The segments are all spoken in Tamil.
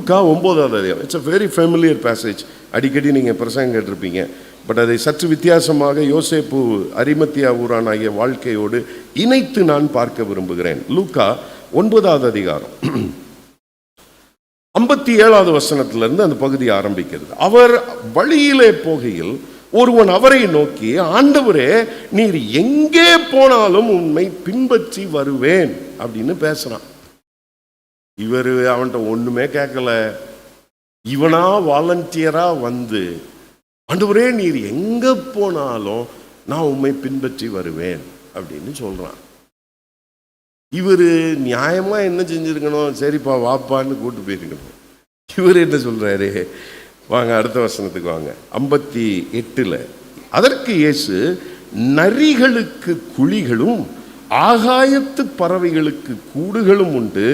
லூக்கா ஒம்போதாவது அதிகாரம். It's a very familiar passage அடிக்கடி நீங்கள் பிரசங்கம் கேட்டிருப்பீங்க. பட் அதை சற்று வித்தியாசமாக யோசேப்பு அரிமத்தியா ஊரானாகிய வாழ்க்கையோடு இணைத்து நான் பார்க்க விரும்புகிறேன். லூக்கா ஒன்பதாவது அதிகாரம். ஐம்பத்தி ஏழாவது வசனத்திலிருந்து அந்த பகுதி ஆரம்பிக்கிறது. அவர் வழியிலே போகையில் ஒருவன் அவரை நோக்கி ஆண்டவரே நீர் எங்கே போனாலும் உண்மை பின்பற்றி வருவேன். அப்படின்னு பேசுறான். இவர் அவன்கிட்ட ஒண்ணுமே கேட்கல. இவனா வாலண்டியரா வந்து ஆண்டவரே நீர் எங்க போனாலும் நான் உண்மை பின்பற்றி வருவேன் அப்படின்னு சொல்றான். இவர் நியாயமா என்ன செஞ்சிருக்கணும்? சரிப்பா வாப்பான்னு கூட்டு போயிருக்கணும் இவர் என்ன சொல்றாரு? வாங்க அடுத்த வசனத்துக்கு வாங்க. ஐம்பத்தி எட்டுல அதற்கு இயேசு நரிகளுக்கு குழிகளும் ஆகாயத்து பறவைகளுக்கு கூடுகளும் உண்டு.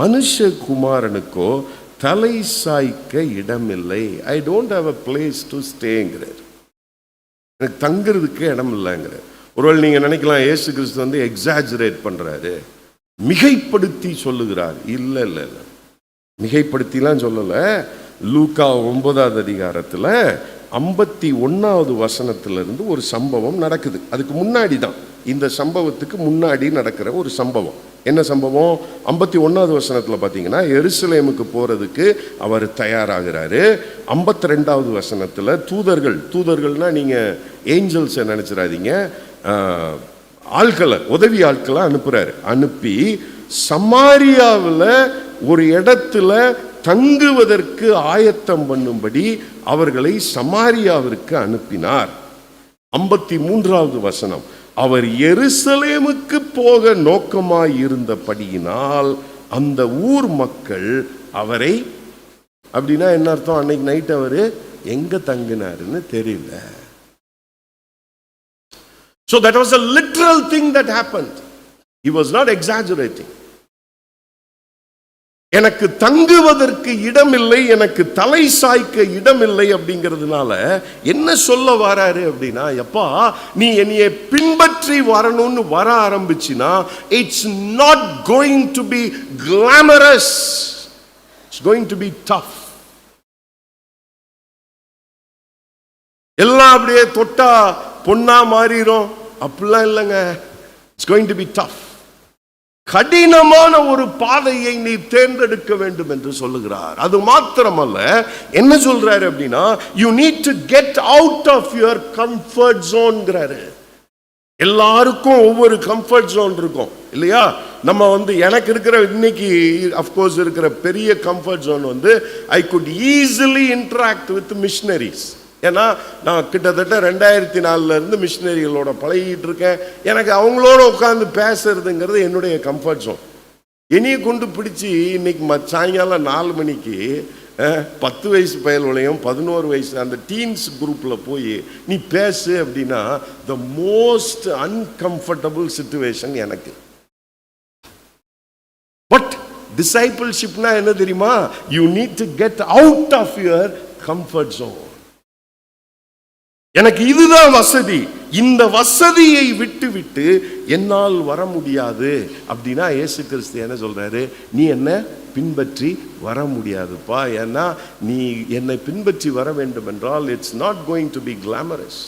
மனுஷகுமாரனுக்கோ தலை சாய்க்க இடமில்லை. I don't have a place to ஸ்டேங்கிறார் எனக்கு தங்குறதுக்கு இடம் இல்லைங்கிறார். ஒருவேளை நீங்கள் நினைக்கலாம் ஏசு கிறிஸ்து வந்து எக்ஸாஜரேட் பண்ணுறாரு மிகைப்படுத்தி சொல்லுகிறார். இல்லை இல்லை இல்லை. மிகைப்படுத்திலாம் சொல்லலை. லூக்கா ஒன்பதாவது அதிகாரத்தில் ஐம்பத்தி ஒன்றாவது வசனத்திலிருந்து ஒரு சம்பவம் நடக்குது. அதுக்கு முன்னாடி தான் இந்த சம்பவத்துக்கு முன்னாடி நடக்கிற ஒரு சம்பவம். என்ன சம்பவம்? ஐம்பத்தி ஒன்றாவது வசனத்தில் பார்த்தீங்கன்னா எருசலேமுக்கு போகிறதுக்கு அவர் தயாராகிறாரு. ஐம்பத்தி ரெண்டாவது வசனத்தில் தூதர்கள் தூதர்கள்னால் நீங்கள் ஏஞ்சல்ஸை நினச்சிடாதீங்க ஆஹ், ஆட்களை உதவி ஆட்களை அனுப்புகிறாரு அனுப்பி சமாரியாவில் ஒரு இடத்துல தங்குவதற்கு ஆயத்தம் பண்ணும்படி அவர்களை சமாரியாவிற்கு அனுப்பினார். ஐம்பத்தி மூன்றாவது வசனம் அவர் எருசலேமுக்கு போக நோக்கமாய் இருந்தபடியினால் அந்த ஊர் மக்கள் அவரை அப்படின்னா என்ன அர்த்தம் அன்னைக்கு நைட் அவர் எங்க தங்கினாருன்னு தெரியல So that was a literal thing that happened. He was not exaggerating. எனக்கு தங்குவதற்கு இடமில்லை எனக்கு தலை சாய்க்க இடமில்லை அப்படிங்கிறதுனால என்ன சொல்ல வராரு அப்படின்னா எப்பா நீ என்னைய பின்பற்றி வரணும்னு வர ஆரம்பிச்சுன்னா it's not going to be glamorous it's going to be tough எல்லாம் அப்படியே தொட்டா பொண்ணா மாறிடும் அப்படிலாம் இல்லைங்க. It's going to be tough கடினமான ஒரு பாதையை நீ தேர்ந்தெடுக்க வேண்டும் என்று சொல்லுகிறார். அது மாத்திரமல்ல என்ன சொல்றாரு அப்படின்னா you need to get out of your comfort ஜோன்ங்கிறாரு எல்லாருக்கும் ஒவ்வொரு கம்ஃபர்ட் ஜோன் இருக்கும் இல்லையா? நம்ம வந்து எனக்கு இருக்கிற இன்னைக்கு அஃப்கோர்ஸ் இருக்கிற பெரிய கம்ஃபர்ட் ஜோன் வந்து I could easily interact with missionaries ஏன்னா நான் கிட்டத்தட்ட ரெண்டாயிரத்தி நாலுலேருந்து மிஷினரிகளோட பழகிட்டு இருக்கேன் எனக்கு அவங்களோட உட்காந்து பேசுறதுங்கிறது என்னுடைய கம்ஃபர்ட் ஜோன் என்னைய கொண்டு பிடிச்சி இன்னைக்கு ம சாயங்காலம் நாலு மணிக்கு பத்து வயசு பயல்களையும் பதினோரு வயசு அந்த டீன்ஸ் குரூப்பில் போய் நீ பேசு அப்படின்னா த மோஸ்ட் அன்கம்ஃபர்டபுள் சுச்சுவேஷன் எனக்கு. பட் டிசைபிள்ஷிப்னா என்ன தெரியுமா? You need to get out of your comfort zone எனக்கு இதுதான் வசதி. இந்த வசதியை விட்டு விட்டு என்னால் வர முடியாது. அப்படின்னா இயேசு கிறிஸ்து என்ன சொல்றாரு? நீ என்ன பின்பற்றி வர முடியாதுப்பா. ஏன்னா நீ என்னை பின்பற்றி வர வேண்டும் என்றால் it's not going to be glamorous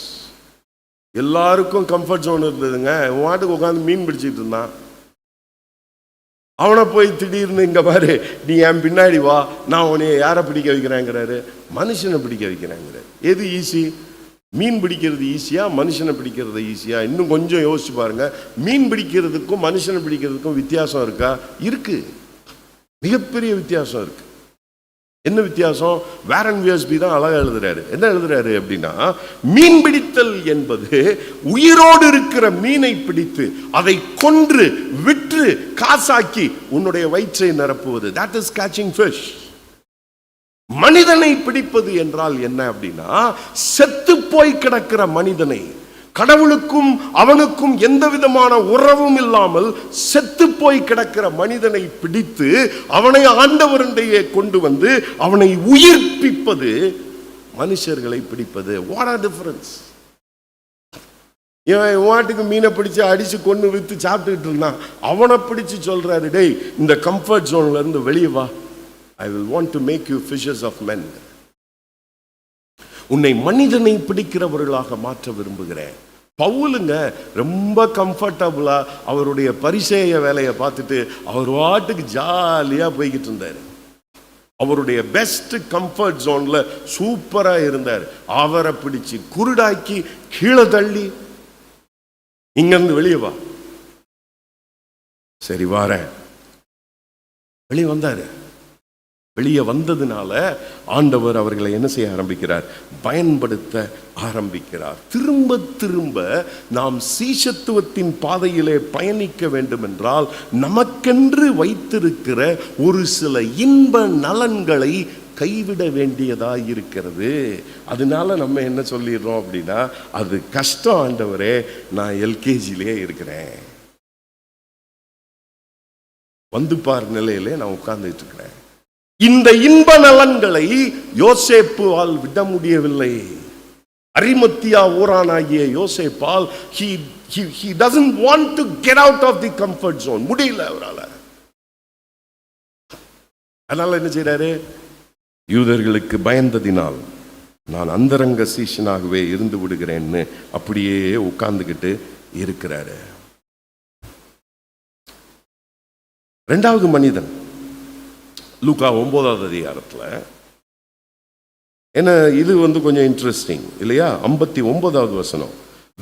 எல்லாருக்கும் கம்ஃபர்ட் ஜோன் இருந்ததுங்க. உன் வாட்டுக்கு உட்காந்து மீன் பிடிச்சிட்டு இருந்தான். அவனை போய் திடீர்னு இங்க பாரு. நீ என் பின்னாடி வா. நான் உன்னைய யாரை பிடிக்க வைக்கிறேங்கிறாரு? மனுஷனை பிடிக்க வைக்கிறேங்கிறாரு. எது ஈஸி மீன் பிடிக்கிறது ஈஸியா மனுஷனை பிடிக்கிறது ஈஸியா? இன்னும் கொஞ்சம் யோசிச்சு பாருங்க. மீன் பிடிக்கிறதுக்கும் மனுஷனை பிடிக்கிறதுக்கும் வித்தியாசம் இருக்கா? இருக்கு. மிகப்பெரிய வித்தியாசம் இருக்கு. என்ன வித்தியாசம்? வேரன் வியஸ்பி தான் அழகா எழுதுறாரு. என்ன எழுதுறாரு அப்படின்னா மீன் பிடித்தல் என்பது உயிரோடு இருக்கிற மீனை பிடித்து அதை கொன்று விற்று காசாக்கி உன்னுடைய வயிற்றை நிரப்புவது. தட் இஸ் கேச்சிங் ஃபிஷ் மனிதனை பிடிப்பது என்றால் என்ன அப்படின்னா செத்து போய் கிடக்கிற மனிதனை கடவுளுக்கும் அவனுக்கும் எந்த விதமான உறவும் இல்லாமல் செத்து போய் கிடக்கிற மனிதனை பிடித்து அவனை ஆண்டவருடைய கொண்டு வந்து அவனை உயிர்ப்பிப்பது மனுஷர்களை பிடிப்பது. வாட் ஆர் டிஃபரன்ஸ் இவன் வாட்டுக்கு மீனை பிடிச்சு அடிச்சு கொண்டு விற்று சாப்பிட்டுக்கிட்டு இருந்தான். அவனை பிடிச்சு சொல்றாரு டேய் இந்த கம்ஃபர்ட் ஜோன்ல இருந்து வெளியே வா. I will want to make you fishes of men உன்னை மனிதனை பிடிக்கிறவர்களாக மாற்ற விரும்புகிறேன். பவுலுங்க ரொம்ப கம்ஃபர்டபுளாக அவருடைய பரிசேய வேலையை பார்த்துட்டு அவர் வாட்டுக்கு ஜாலியாக போய்கிட்டு இருந்தார். அவருடைய பெஸ்ட் கம்ஃபர்ட் ஜோனில் சூப்பராக இருந்தார். அவரை பிடிச்சு குருடாக்கி கீழே தள்ளி. இங்கிருந்து வெளியே வா. சரி வாரேன். வெளியே வந்தாரு. வெளியே வந்ததுனால ஆண்டவர் அவர்களை என்ன செய்ய ஆரம்பிக்கிறார்? பயன்படுத்த ஆரம்பிக்கிறார். திரும்ப திரும்ப நாம் சீசத்துவத்தின் பாதையிலே பயணிக்க வேண்டும் என்றால் நமக்கென்று வைத்திருக்கிற ஒரு சில இன்ப நலன்களை கைவிட வேண்டியதாக இருக்கிறது. அதனால நம்ம என்ன சொல்லிடுறோம் அப்படின்னா அது கஷ்டம் ஆண்டவரே நான் எல்கேஜிலே இருக்கிறேன். வந்து பார் நிலையிலே நான் உட்கார்ந்துட்டு இருக்கிறேன். இந்த இன்ப நலன்களை யோசேப்புவால் விட முடியவில்லை அரிமத்தியா ஊரானாகிய யோசேப்பால் he he he doesn't want to get out of the comfort zone முடியல அவரால். அதனால என்ன செய்கிறாரு யூதர்களுக்கு பயந்ததினால் நான் அந்தரங்க சீஷனாகவே இருந்து விடுகிறேன்னு அப்படியே உட்கார்ந்துக்கிட்டு இருக்கிறாரு. ரெண்டாவது மனிதன் லூக்கா ஒன்பதாவது அதிகாரத்தில். ஏன்னா இது வந்து கொஞ்சம் இன்ட்ரெஸ்டிங் இல்லையா? ஐம்பத்தி ஒன்பதாவது வசனம்.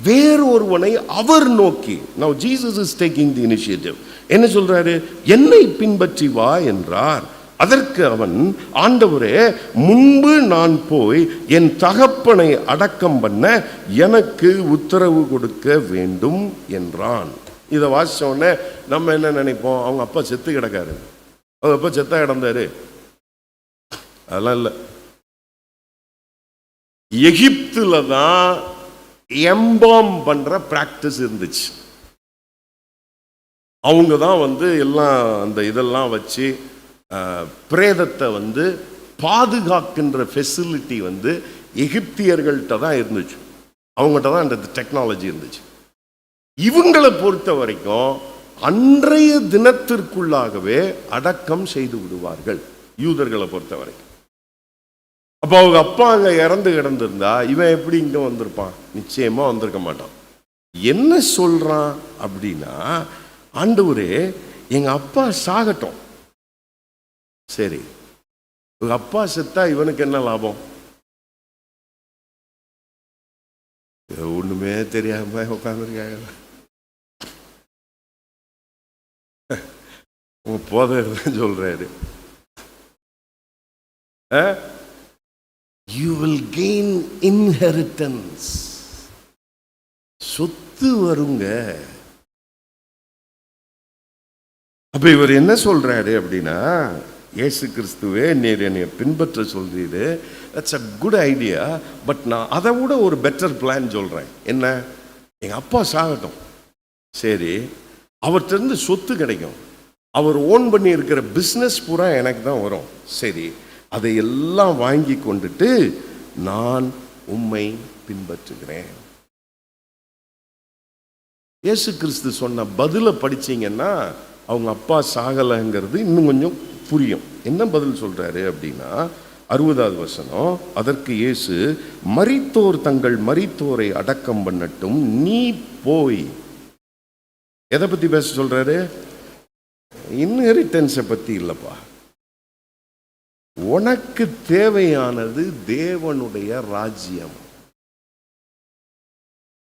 வேறு ஒருவனை அவர் நோக்கி now Jesus is taking the initiative என்ன சொல்றாரு? என்னை பின்பற்றி வா என்றார். அதற்கு அவன் ஆண்டவரே முன்பு நான் போய் என் தகப்பனை அடக்கம் பண்ண எனக்கு உத்தரவு கொடுக்க வேண்டும் என்றான். இதை வாசிச்ச உடனே நம்ம என்ன நினைப்போம்? அவங்க அப்பா செத்து கிடக்காரு. அது எப்போ செத்தா கிடந்தாரு அதெல்லாம் இல்லை. எகிப்துல தான் எம்பாம் பண்ற பிராக்டிஸ் இருந்துச்சு. அவங்க தான் வந்து எல்லாம் அந்த இதெல்லாம் வச்சு பிரேதத்தை வந்து பாதுகாக்கின்ற ஃபெசிலிட்டி வந்து எகிப்தியர்கள்ட்ட தான் இருந்துச்சு. அவங்ககிட்ட தான் அந்த டெக்னாலஜி இருந்துச்சு. இவங்களை பொறுத்த வரைக்கும் அன்றைய தினத்திற்குள்ளாகவே அடக்கம் செய்து விடுவார்கள் யூதர்களை பொறுத்தவரை அப்போ அவங்க அப்பா அங்க இறந்து கிடந்திருந்தா இவன் எப்படி இங்க வந்திருப்பான்? நிச்சயமா வந்திருக்க மாட்டான். என்ன சொல்றான் அப்படின்னா ஆண்டவரே எங்க அப்பா சாகட்டும். சரி உங்க அப்பா செத்தா இவனுக்கு என்ன லாபம்? ஒன்றுமே ஒண்ணுமே தெரியாம உட்காந்துருக்காங்க உங்க போதர் சொல்றாரு. யூ வில் கெயின் இன்ஹெரிட்டன்ஸ் சொத்து வருங்க. அப்ப இவர் என்ன சொல்றாரு அப்படின்னா இயேசு கிறிஸ்துவே நீர் என்னை பின்பற்ற சொல்றீரு. That's a good idea but நான் அதை விட ஒரு பெட்டர் பிளான் சொல்றேன். என்ன? எங்க அப்பா சாகட்டும். சரி அவர்கிட்ட இருந்து சொத்து கிடைக்கும். அவர் ஓன் பண்ணி இருக்கிற பிஸ்னஸ் பூரா எனக்கு தான் வரும். சரி அதை எல்லாம் வாங்கி கொண்டுட்டு நான் உம்மை பின்பற்றுகிறேன். இயேசு கிறிஸ்து சொன்ன பதிலை படிச்சீங்கன்னா அவங்க அப்பா சாகலைங்கிறது இன்னும் கொஞ்சம் புரியும். என்ன பதில் சொல்றாரு அப்படின்னா அறுபதாவது வசனம் அதற்கு இயேசு மரித்தோர் தங்கள் மரித்தோரை அடக்கம் பண்ணட்டும் நீ போய். எதை பத்தி பேச சொல்றாரு? இன்ஹெரிட்டன்ஸை பத்தி இல்லப்பா. உனக்கு தேவையானது தேவனுடைய ராஜ்யம்.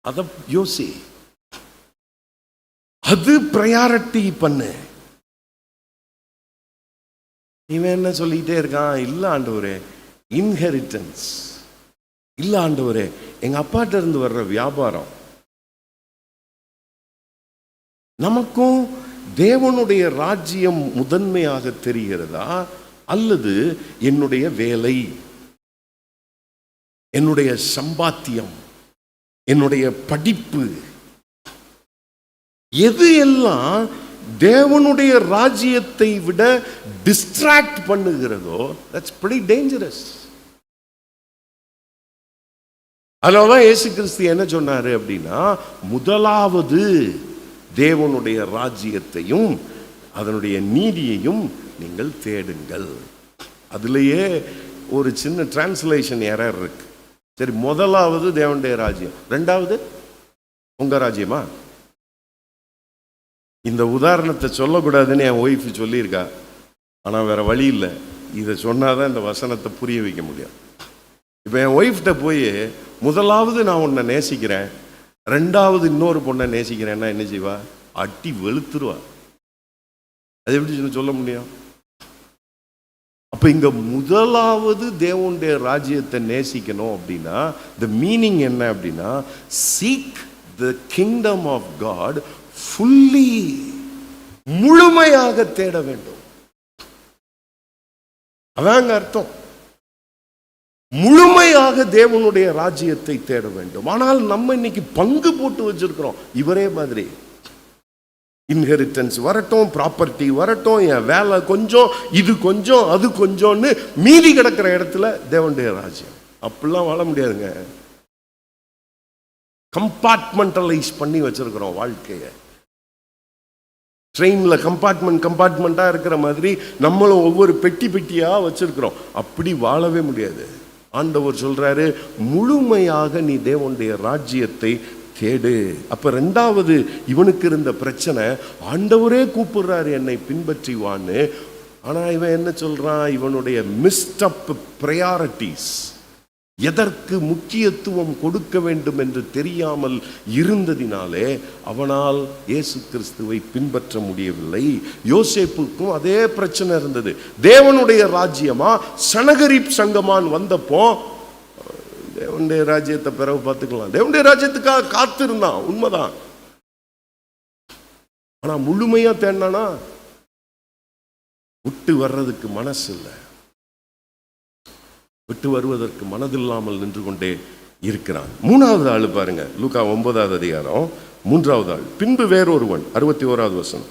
அத யோசி. அது ப்ரையாரிட்டி பண்ணு. இவன் என்ன சொல்லிக்கிட்டே இருக்கான்? இல்ல ஆண்டவரே இன்ஹெரிட்டன்ஸ் இல்ல ஆண்டவரே எங்க அப்பாட்ட இருந்து வர்ற வியாபாரம். நமக்கும் தேவனுடைய ராஜ்யம் முதன்மையாக தெரிகிறதா அல்லது என்னுடைய வேலை? என்னுடைய சம்பாத்தியம் என்னுடைய படிப்பு. எது எல்லாம் தேவனுடைய ராஜ்யத்தை விட டிஸ்ட்ராக்ட் பண்ணுகிறதோ தட்ஸ் pretty டேஞ்சரஸ் அதனாலதான் இயேசு கிறிஸ்து என்ன சொன்னாரு அப்படின்னா முதலாவது தேவனுடைய ராஜ்யத்தையும் அதனுடைய நீதியையும் நீங்கள் தேடுங்கள். அதுலேயே ஒரு சின்ன டிரான்ஸ்லேஷன் எரர் இருக்கு. சரி முதலாவது தேவனுடைய ராஜ்யம். ரெண்டாவது உங்கள் ராஜ்யமா? இந்த உதாரணத்தை சொல்லக்கூடாதுன்னு என் ஒய்ஃப் சொல்லியிருக்கா. ஆனால் வேற வழி இல்லை. இதை சொன்னாதான் இந்த வசனத்தை புரிய வைக்க முடியும். இப்போ என் ஒய்ஃப்கிட்ட போய் முதலாவது நான் உன்னை நேசிக்கிறேன். ரெண்டாவது இன்னொரு பொண்ணை நேசிக்கிறேன்னா என்ன செய்வா? அட்டி வெளுத்துருவா. அது எப்படி சொல்ல- முடியும்? அப்போ இங்கே முதலாவது தேவனுடைய ராஜ்யத்தை நேசிக்கணும் அப்படின்னா த மீனிங் என்ன அப்படின்னா seek the kingdom of God fully முழுமையாக தேட வேண்டும். அதாங்க அர்த்தம். முழுமையாக தேவனுடைய ராஜ்யத்தை தேட வேண்டும். ஆனால் நம்ம இன்னைக்கு பங்கு போட்டு வச்சிருக்கிறோம். இவரே மாதிரி. இன்ஹெரிட்டன்ஸ் வரட்டும் ப்ராப்பர்ட்டி வரட்டும் என் வேலை கொஞ்சம் இது கொஞ்சம் அது கொஞ்சம்னு மீதி கிடக்கிற இடத்துல தேவனுடைய ராஜ்யம். அப்படிலாம் வாழ முடியாதுங்க. கம்பார்ட்மெண்டலைஸ் பண்ணி வச்சிருக்கிறோம் வாழ்க்கையை. ட்ரெயினில் கம்பார்ட்மெண்ட் கம்பார்ட்மெண்ட்டாக இருக்கிற மாதிரி நம்மளும் ஒவ்வொரு பெட்டி பெட்டியாக வச்சுருக்கிறோம். அப்படி வாழவே முடியாது. ஆண்டவர் சொல்றாரு முழுமையாக நீ தேவனுடைய ராஜ்யத்தை தேடு. அப்ப ரெண்டாவது இவனுக்கு இருந்த பிரச்சனை ஆண்டவரே கூப்பிடுறாரு என்னை பின்பற்றிவான்னு. ஆனால் ஆனா இவன் என்ன சொல்றான்? இவனுடைய மிஸ்டப் ப்ரையாரிட்டிஸ் எதற்கு முக்கியத்துவம் கொடுக்க வேண்டும் என்று தெரியாமல் இருந்ததினாலே அவனால் இயேசு கிறிஸ்துவை பின்பற்ற முடியவில்லை. யோசேப்புக்கும் அதே பிரச்சனை இருந்தது. தேவனுடைய ராஜ்யமா? சனகரிப் சங்கமான் வந்தப்போ தேவனுடைய ராஜ்யத்தை பிறகு பார்த்துக்கலாம். தேவனுடைய ராஜ்யத்துக்காக காத்திருந்தான் உண்மைதான். ஆனா முழுமையா தேடினானா? விட்டு வர்றதுக்கு மனசு இல்லை விட்டு வருவதற்கு மனதில்லாமல் நின்று கொண்டே இருக்கிறான். மூணாவது ஆள் பாருங்க லூக்கா ஒன்பதாவது அதிகாரம் மூன்றாவது ஆள். பின்பு வேறொருவன் அறுபத்தி ஓராவது வசனம்.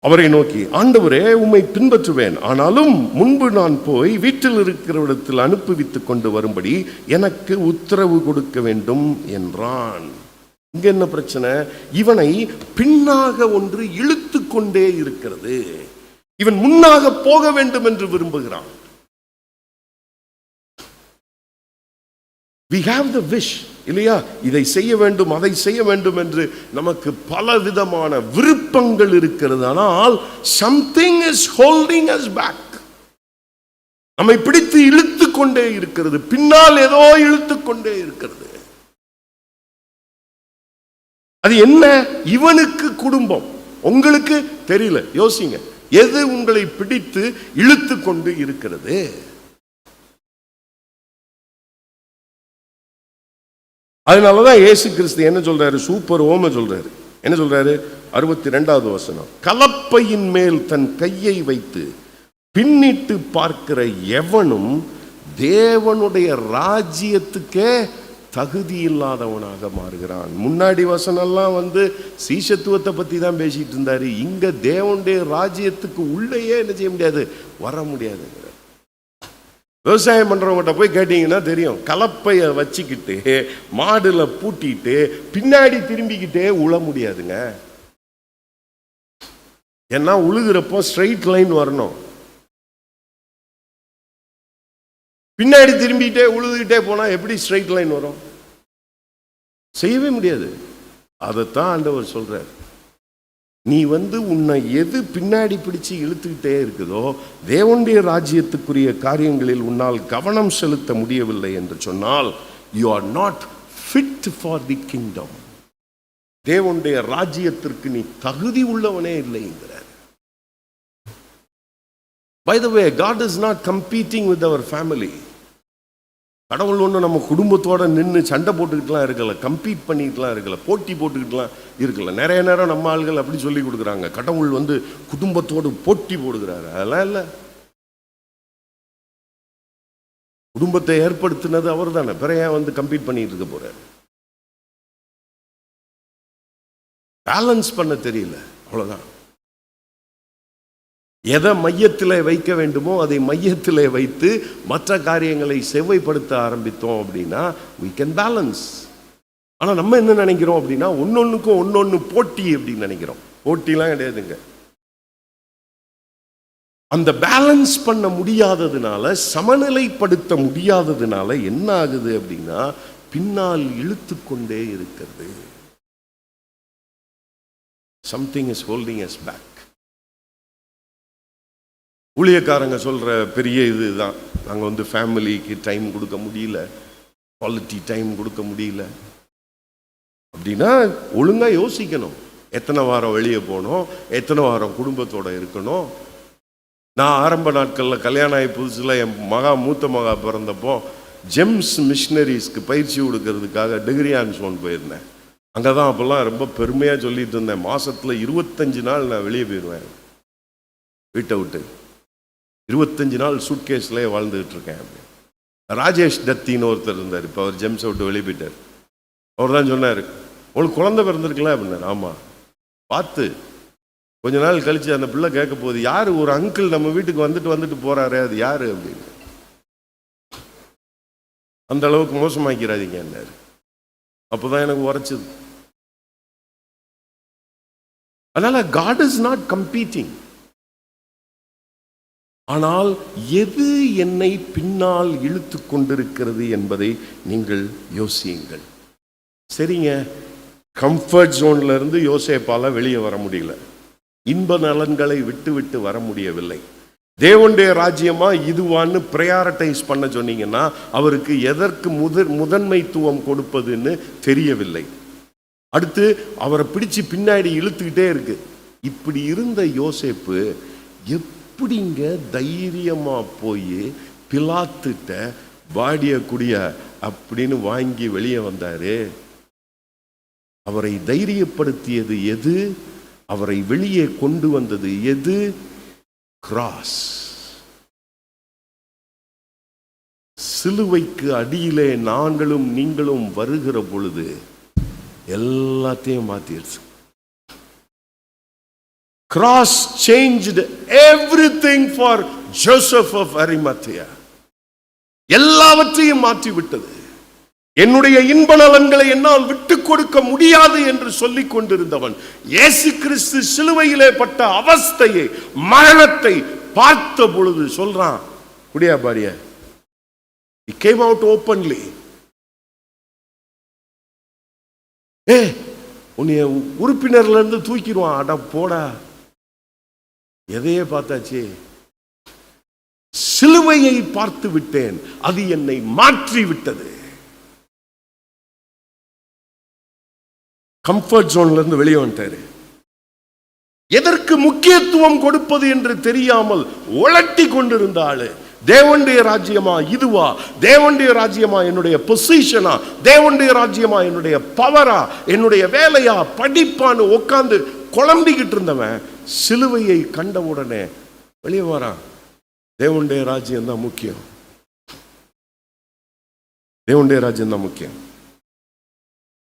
அவரை நோக்கி ஆண்டவரே உம்மை பின்பற்றுவேன். ஆனாலும் முன்பு நான் போய் வீட்டில் இருக்கிறவிடத்தில் அனுப்புவித்துக் கொண்டு வரும்படி எனக்கு உத்தரவு கொடுக்க வேண்டும் என்றான். இங்க என்ன பிரச்சனை? இவனை பின்னாக ஒன்று இழுத்து கொண்டே இருக்கிறது. இவன் முன்னாக போக வேண்டும் என்று விரும்புகிறான். வி ஹாவ் த விஷ் இல்லையா? இதை செய்ய வேண்டும் அதை செய்ய வேண்டும் என்று நமக்கு பல விதமான விருப்பங்கள் இருக்கிறது. ஆனால் something is holding us back நம்மை பிடித்து இழுத்து கொண்டே இருக்கிறது. பின்னால் ஏதோ இழுத்து கொண்டே இருக்கிறது. அது என்ன? இவனுக்கு குடும்பம். உங்களுக்கு தெரியல. யோசிங்க. எது உங்களை பிடித்து இழுத்து கொண்டு இருக்கிறது? அதனால தான் இயேசு கிறிஸ்து என்ன சொல்கிறாரு சூப்பர் ஓம சொல்கிறாரு என்ன சொல்கிறாரு அறுபத்தி ரெண்டாவது வசனம். கலப்பையின் மேல் தன் கையை வைத்து பின்னிட்டு பார்க்கிற எவனும் தேவனுடைய ராஜ்யத்துக்கே தகுதி இல்லாதவனாக மாறுகிறான். முன்னாடி வசனம்லாம் வந்து சீசத்துவத்தை பற்றி தான் பேசிகிட்டு இருந்தார். இங்கே தேவனுடைய ராஜ்யத்துக்கு உள்ளேயே என்ன செய்ய முடியாது? வர முடியாதுங்கிற விவசாயம் பண்றவங்ககிட்ட போய் கேட்டிங்கன்னா தெரியும். கலப்பைய வச்சுக்கிட்டு மாடுல பூட்டிட்டு பின்னாடி திரும்பிக்கிட்டே உழ முடியாதுங்க. ஏன்னா உழுகிறப்போ ஸ்ட்ரைட் லைன் வரணும். பின்னாடி திரும்பிக்கிட்டே உழுதுகிட்டே போனால் எப்படி ஸ்ட்ரைட் லைன் வரும்? செய்யவே முடியாது. அதைத்தான் ஆண்டவர் சொல்கிறார் நீ வந்து உன்னை எது பின்னாடி பிடிச்சு இழுத்துக்கிட்டே இருக்குதோ தேவனுடைய ராஜ்யத்துக்குரிய காரியங்களில் உன்னால் கவனம் செலுத்த முடியவில்லை என்று சொன்னால் you are not fit for the kingdom தேவனுடைய ராஜ்யத்திற்கு நீ தகுதி உள்ளவனே இல்லைங்கிறார் by the way God is not competing with our family கடவுள் ஒன்று நம்ம குடும்பத்தோடு நின்று சண்டை போட்டுக்கிட்டுலாம் இருக்கல கம்பீட் பண்ணிக்கிட்டுலாம் இருக்கல போட்டி போட்டுக்கிட்டுலாம் இருக்கல. நிறைய நேரம் நம்ம ஆள்கள் அப்படி சொல்லி கொடுக்குறாங்க. கடவுள் வந்து குடும்பத்தோடு போட்டி போடுகிறாரு. அதெல்லாம் இல்லை. குடும்பத்தை ஏற்படுத்தினது அவர் தானே. பிறையா வந்து கம்பீட் பண்ணிட்டு இருக்க போகிறார் பேலன்ஸ் பண்ண தெரியல. அவ்வளோதான் எதை மையத்தில் வைக்க வேண்டுமோ அதை மையத்தில் வைத்து மற்ற காரியங்களை செவ்வைப்படுத்த ஆரம்பித்தோம் அப்படின்னா வி கேன் பேலன்ஸ் ஆனால் நம்ம என்ன நினைக்கிறோம் அப்படின்னா ஒன்னொன்றுக்கும் ஒன்னொன்று போட்டி அப்படின்னு நினைக்கிறோம். போட்டிலாம் கிடையாதுங்க. அந்த பேலன்ஸ் பண்ண முடியாததுனால சமநிலைப்படுத்த முடியாததுனால என்ன ஆகுது அப்படின்னா பின்னால் இழுத்து கொண்டே இருக்கிறது. Something is holding us back ஊழியக்காரங்க சொல்கிற பெரிய இதுதான். நாங்கள் வந்து ஃபேமிலிக்கு டைம் கொடுக்க முடியல. குவாலிட்டி டைம் கொடுக்க முடியல. அப்படின்னா ஒழுங்காக யோசிக்கணும். எத்தனை வாரம் வெளியே போகணும் எத்தனை வாரம் குடும்பத்தோடு இருக்கணும். நான் ஆரம்ப நாட்களில் கல்யாணம் ஆகி புதுசில் என் மகா மூத்த மகா பிறந்தப்போ ஜெம்ஸ் மிஷினரிஸ்க்கு பயிற்சி கொடுக்கறதுக்காக டிகிரியான் சோன் போயிருந்தேன். அங்கே தான் அப்போல்லாம் ரொம்ப பெருமையாக சொல்லிட்டு இருந்தேன். மாதத்தில் இருபத்தஞ்சு நாள் நான் வெளியே போயிடுவேன் வீட்டை விட்டு. இருபத்தஞ்சு நாள் சூட்கேஸ்லேயே வாழ்ந்துகிட்டு இருக்கேன் அப்படி. ராஜேஷ் டத்தின்னு ஒருத்தர் இருந்தார். இப்போ அவர் ஜெம்ஸை விட்டு வெளியே போயிட்டார். அவர் தான் சொன்னார் உங்களுக்கு குழந்தை பிறந்திருக்கலாம் அப்படின்னாரு. ஆமாம் பார்த்து கொஞ்ச நாள் கழிச்சு அந்த பிள்ளை கேட்க போகுது யார்? ஒரு அங்கிள் நம்ம வீட்டுக்கு வந்துட்டு வந்துட்டு போகிறாரு அது யார்? அப்படின்னு. அந்த அளவுக்கு மோசமாக்கிறாதீங்க என்னாரு அப்போதான் எனக்கு உரைச்சது. அதனால காட் இஸ் நாட் கம்பீட்டிங் ஆனால் எது என்னை பின்னால் இழுத்து கொண்டிருக்கிறது என்பதை நீங்கள் யோசியுங்கள். சரிங்க. கம்ஃபர்ட் ஜோன்ல இருந்து யோசேப்பால வெளியே வர முடியல. இன்ப நலன்களை விட்டு விட்டு வர முடியவில்லை. தேவனுடைய ராஜ்யமா இதுவான்னு ப்ரையாரிட்டைஸ் பண்ண சொன்னீங்கன்னா அவருக்கு எதற்கு முதற் முதன்மைத்துவம் கொடுப்பதுன்னு தெரியவில்லை. அடுத்து அவரை பிடிச்சு பின்னாடி இழுத்துக்கிட்டே இருக்கு. இப்படி இருந்த யோசேப்பு எப்படிங்க தைரியமா போய் பிலாத்துட்ட வாடிய குடிய அப்படின்னு வாங்கி வெளியே வந்தாரு? அவரை தைரியப்படுத்தியது எது? அவரை வெளியே கொண்டு வந்தது எது? கிராஸ் சிலுவைக்கு அடியிலே நாங்களும் நீங்களும் வருகிற பொழுது எல்லாத்தையும் மாத்திருச்சு. Cross changed everything for Joseph of Arimathea எல்லாவற்றையும் மாற்றி விட்டது என்னுடைய இன்ப நலன்களை என்னால் விட்டு கொடுக்க முடியாது என்று சொல்லிக் கொண்டிருந்தவன் இயேசு கிறிஸ்து சிலுவையிலே பட்ட அவஸ்தையை மரணத்தை பார்த்த பொழுது சொல்றான் குடியா பாரிய கேம் அவுட் ஓப்பன்லி ஏ உன்னைய உறுப்பினர்ல இருந்து தூக்கிடுவான். அட போடா. எதையே பார்த்தாச்சு? சிலுவையை பார்த்து விட்டேன். அது என்னை மாற்றி விட்டது. கம்ஃபர்ட் ஜோன்ல இருந்து வெளியே வந்துட்டாரு. எதற்கு முக்கியத்துவம் கொடுப்பது என்று தெரியாமல் உழட்டி கொண்டிருந்த ஆளு. தேவனுடைய ராஜ்யமா இதுவா? தேவனுடைய ராஜ்யமா என்னுடைய பொசிஷனா தேவனுடைய ராஜ்யமா என்னுடைய பவரா என்னுடைய வேலையா? படிப்பான்னு உட்கார்ந்து குழம்பிக்கிட்டு இருந்தவன் சிலுவையை கண்ட உடனே வெளியே வரான். தேவனுடைய ராஜ்யம் தான் முக்கியம். தேவனுடைய ராஜ்யம் தான் முக்கியம்.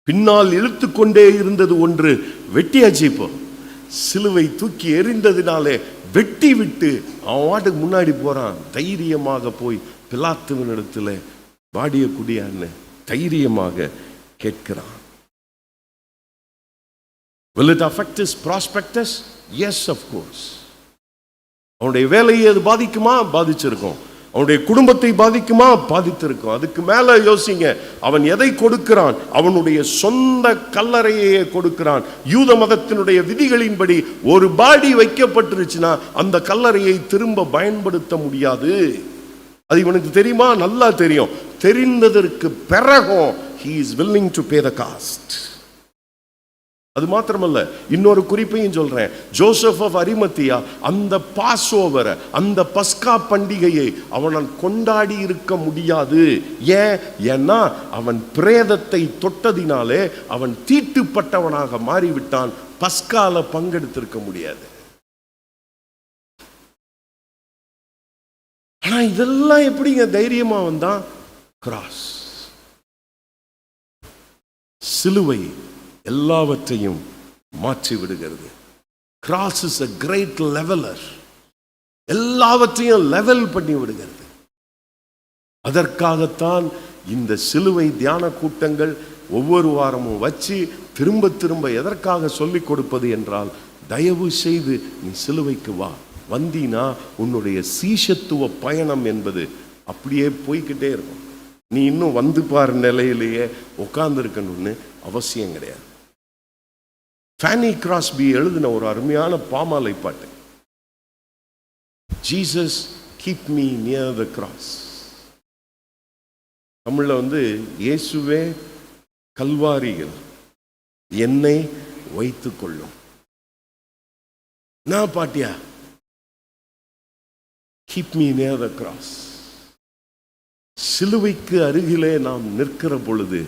பின்னால் இழுத்து கொண்டே இருந்தது ஒன்று வெட்டியாச்சு இப்போ சிலுவை தூக்கி எறிந்ததினாலே வெட்டி விட்டு அவன் வாட்டுக்கு முன்னாடி போறான். தைரியமாக போய் பிலாத்துவின் இடத்துல பாடிய குடியான்னு தைரியமாக கேட்கிறான். Will it affect his prospectus yes of course அவனுடைய வேலையை அது பாதிக்குமா? பாதிச்சிருக்கும். அவனுடைய குடும்பத்தை பாதிக்குமா? பாதித்திருக்கும். அதுக்கு மேலே யோசிங்க. அவன் எதை கொடுக்கிறான்? அவனுடைய சொந்த கல்லறையே கொடுக்கிறான். யூத மதத்தினுடைய விதிகளின்படி ஒரு பாடி வைக்கப்பட்டுருச்சுன்னா அந்த கல்லறையை திரும்ப பயன்படுத்த முடியாது. அது இவனுக்கு தெரியுமா? நல்லா தெரியும். தெரிந்ததற்கு பிறகும் he is willing to pay the cost அது மாத்திரமல்ல இன்னொரு குறிப்பையும் சொல்றேன். ஜோசப் ஆஃப் அரிமத்தியா அந்த பாஸ் ஓவரை அந்த பஸ்கா பண்டிகையை அவனால் கொண்டாடி இருக்க முடியாது. ஏன்? ஏன்னா அவன் பிரேதத்தை தொட்டதினாலே அவன் தீட்டுப்பட்டவனாக மாறிவிட்டான். பஸ்கால பங்கெடுத்திருக்க முடியாது. ஆனா இதெல்லாம் எப்படிங்க தைரியமா வந்தான்? கிராஸ் சிலுவை எல்லாவற்றையும் மாற்றி விடுகிறது cross is a great leveller எல்லாவற்றையும் லெவல் பண்ணி விடுகிறது அதற்காகத்தான் இந்த சிலுவை தியான கூட்டங்கள் ஒவ்வொரு வாரமும் வச்சு திரும்ப திரும்ப எதற்காக சொல்லிக் கொடுப்பது என்றால் தயவு செய்து நீ சிலுவைக்கு வா. வந்தீனா உன்னுடைய சீஷத்துவ பயணம் என்பது அப்படியே போய்கிட்டே இருக்கும். நீ இன்னும் வந்து பாரு நிலையிலேயே உட்கார்ந்துருக்கணும்னு அவசியம் கிடையாது. ஃபேனி கிராஸ்பி எழுதின ஒரு அருமையான பாமாலை பாட்டு. Jesus keep me near the cross தமிழில் வந்து இயேசுவே கல்வாரியில் என்னை வைத்து கொள்ளும் நான் பாட்டியா? Keep me near the cross சிலுவைக்கு அருகிலே நாம் நிற்கிற பொழுது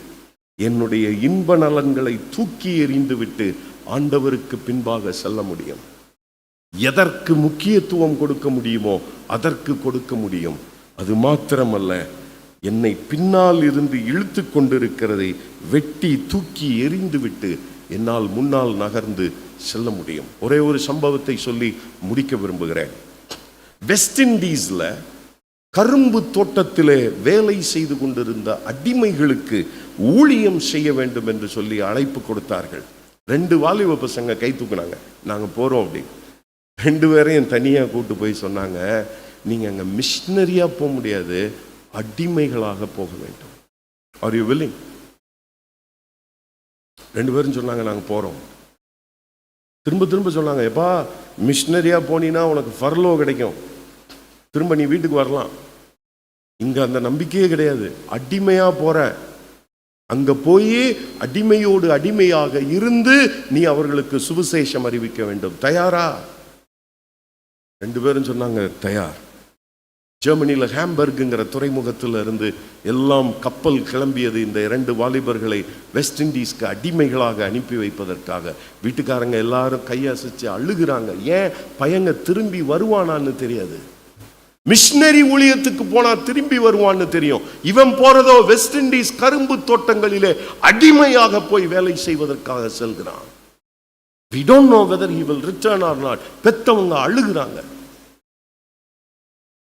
என்னுடைய இன்ப நலன்களை தூக்கி எறிந்துவிட்டு ஆண்டவருக்கு பின்பாக செல்ல முடியும். எதற்கு முக்கியத்துவம் கொடுக்க முடியுமோ அதற்கு கொடுக்க முடியும். அது மாத்திரமல்ல என்னை பின்னால் இருந்து இழுத்து கொண்டிருக்கிறதை வெட்டி தூக்கி எறிந்துவிட்டு என்னால் முன்னால் நகர்ந்து செல்ல முடியும். ஒரே ஒரு சம்பவத்தை சொல்லி முடிக்க விரும்புகிறேன். வெஸ்ட் இண்டீஸ்ல கரும்பு தோட்டத்திலே வேலை செய்து கொண்டிருந்த அடிமைகளுக்கு ஊழியம் செய்ய வேண்டும் என்று சொல்லி அழைப்பு கொடுத்தார்கள். ரெண்டு வாலிப பசங்க கை தூக்குனாங்க. நாங்கள் போகிறோம் அப்படி. ரெண்டு பேரையும் தனியாக கூட்டு போய் சொன்னாங்க நீங்கள் அங்கே மிஷினரியாக போக முடியாது அடிமைகளாக போக வேண்டும். ஆர் யூ வில்லிங் ரெண்டு பேரும் சொன்னாங்க நாங்கள் போகிறோம் திரும்ப திரும்ப சொன்னாங்க எப்பா மிஷினரியாக போனீங்கன்னா உனக்கு ஃபர்லோ கிடைக்கும். திரும்ப நீ வீட்டுக்கு வரலாம். இங்கே அந்த நம்பிக்கையே கிடையாது. அடிமையாக போகிறேன் அங்க போய் அடிமையோடு அடிமையாக இருந்து நீ அவர்களுக்கு சுவிசேஷம் அறிவிக்க வேண்டும். தயாரா? ரெண்டு பேரும் சொன்னாங்க தயார். ஜெர்மனியில் ஹேம்பர்க்குங்கிற துறைமுகத்தில் இருந்து எல்லாம் கப்பல் கிளம்பியது இந்த இரண்டு வாலிபர்களை வெஸ்ட் இண்டீஸ்க்கு அடிமைகளாக அனுப்பி வைப்பதற்காக. வீட்டுக்காரங்க எல்லாரும் கையசைச்சு அழுகிறாங்க. ஏன்? பையங்க திரும்பி வருவானான்னு தெரியாது. மிஷினரி ஊழியத்துக்கு போனா திரும்பி வருவான்னு தெரியும். இவன் போறதோ வெஸ்ட் இண்டீஸ் கரும்பு தோட்டங்களிலே அடிமையாக போய் வேலை செய்வதற்காக செல்கிறான். We don't know பெத்தவங்க அழுகுறாங்க.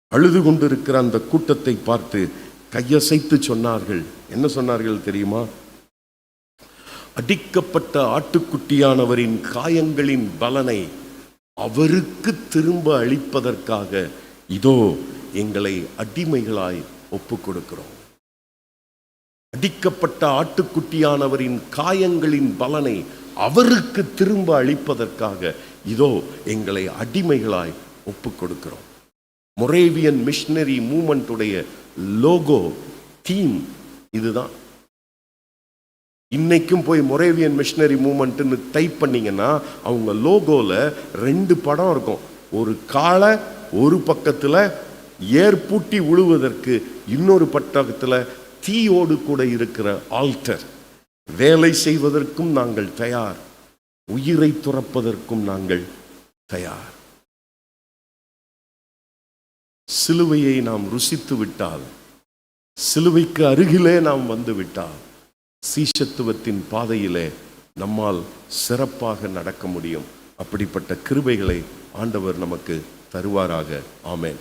அழுது கொண்டிருக்கிற அந்த கூட்டத்தை பார்த்து கையசைத்து சொன்னார்கள். என்ன சொன்னார்கள் தெரியுமா? அடிக்கப்பட்ட ஆட்டுக்குட்டியானவரின் காயங்களின் பலனை அவருக்கு திரும்ப அளிப்பதற்காக இதோ எங்களை அடிமைகளாய் ஒப்பு கொடுக்கிறோம் அடிக்கப்பட்ட ஆட்டுக்குட்டியானவரின் காயங்களின் பலனை அவருக்கு திரும்ப அளிப்பதற்காக இதோ எங்களை அடிமைகளாய் ஒப்பு கொடுக்கிறோம் மொரேவியன் மிஷினரி மூமெண்ட்டுடைய லோகோ தீம் இதுதான். இன்னைக்கும் போய் மொரேவியன் மிஷினரி மூமெண்ட்டுன்னு டைப் பண்ணிங்கன்னா அவங்க லோகோவில் ரெண்டு படம் இருக்கும். ஒரு காளை ஒரு பக்கத்துல ஏர் பூட்டி உழுவதற்கு இன்னொரு பக்கத்துல தீயோடு கூட இருக்கிற ஆல்டர். வேலை செய்வதற்கும் நாங்கள் தயார். உயிரை துறப்பதற்கும் நாங்கள் தயார். சிலுவையை நாம் ருசித்து விட்டால் சிலுவைக்கு அருகிலே நாம் வந்துவிட்டால் சீசத்துவத்தின் பாதையிலே நம்மால் சிறப்பாக நடக்க முடியும். அப்படிப்பட்ட கிருபைகளை ஆண்டவர் நமக்கு தருவாராக. ஆமேன்.